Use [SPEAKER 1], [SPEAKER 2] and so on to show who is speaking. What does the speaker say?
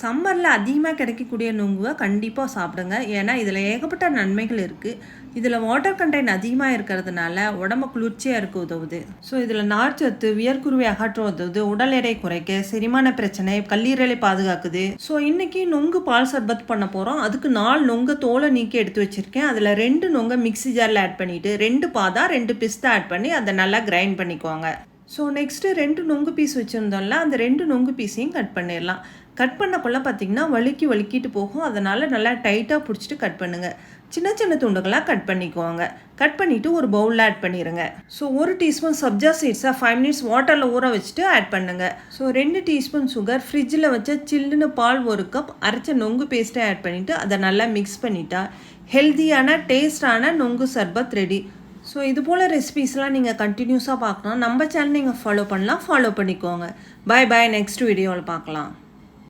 [SPEAKER 1] சம்மரில் அதிகமாக கிடைக்கக்கூடிய நுங்குவை கண்டிப்பாக சாப்பிடுங்க. ஏன்னா இதில் ஏகப்பட்ட நன்மைகள் இருக்குது இதில் வாட்டர் கண்டெயின் அதிகமாக இருக்கிறதுனால உடம்பு குளிர்ச்சியாக இருக்க உதவுது. ஸோ இதில் நார்ச்சத்து வியர்க்குருவி அகற்ற உதவுது உடல் எடை குறைக்க செரிமான பிரச்சனை கல்லீரலை பாதுகாக்குது. ஸோ இன்றைக்கி நொங்கு பால் சர்பத் பண்ண போகிறோம் அதுக்கு நாலு நொங்கு தோலை நீக்கி எடுத்து வச்சுருக்கேன். அதில் ரெண்டு நொங்கை மிக்ஸி ஜாரில் ஆட் பண்ணிவிட்டு ரெண்டு பாதா ரெண்டு பிஸ்தா ஆட் பண்ணி அதை நல்லா கிரைண்ட் பண்ணிக்குவாங்க ஸோ நெக்ஸ்ட்டு ரெண்டு நொங்கு பீஸ் வச்சுருந்தோம்ல அந்த ரெண்டு நொங்கு பீஸையும் கட் பண்ணிடலாம். கட் பண்ணக்குள்ள பார்த்தீங்கன்னா வழுக்கி வழுக்கிட்டு போகும். அதனால் நல்லா டைட்டாக பிடிச்சிட்டு கட் பண்ணுங்கள் சின்ன சின்ன துண்டுகளாக கட் பண்ணிக்குவாங்க. கட் பண்ணிவிட்டு ஒரு பவுலில் ஆட் பண்ணிடுங்க ஸோ ஒரு டீஸ்பூன் சப்ஜா சீட்ஸாக ஃபைவ் மினிட்ஸ் வாட்டரில் ஊற வச்சுட்டு ஆட் பண்ணுங்கள் ஸோ ரெண்டு டீஸ்பூன் சுகர் ஃப்ரிட்ஜில் வச்ச சில்லுன்னு பால் ஒரு கப் அரைச்ச நொங்கு பேஸ்ட்டை ஆட் பண்ணிவிட்டு அதை நல்லா மிக்ஸ் பண்ணிட்டா ஹெல்த்தியான டேஸ்டான நொங்கு சர்பத் ரெடி ஸோ இது போல் ரெசிபீஸ்லாம் நீங்கள் கண்டினியூஸாக பார்க்கணும் நம்ம சேனல் நீங்கள் ஃபாலோ பண்ணலாம். ஃபாலோ பண்ணிக்கோங்க. பாய் பாய் நெக்ஸ்ட் வீடியோவில் பார்க்கலாம்.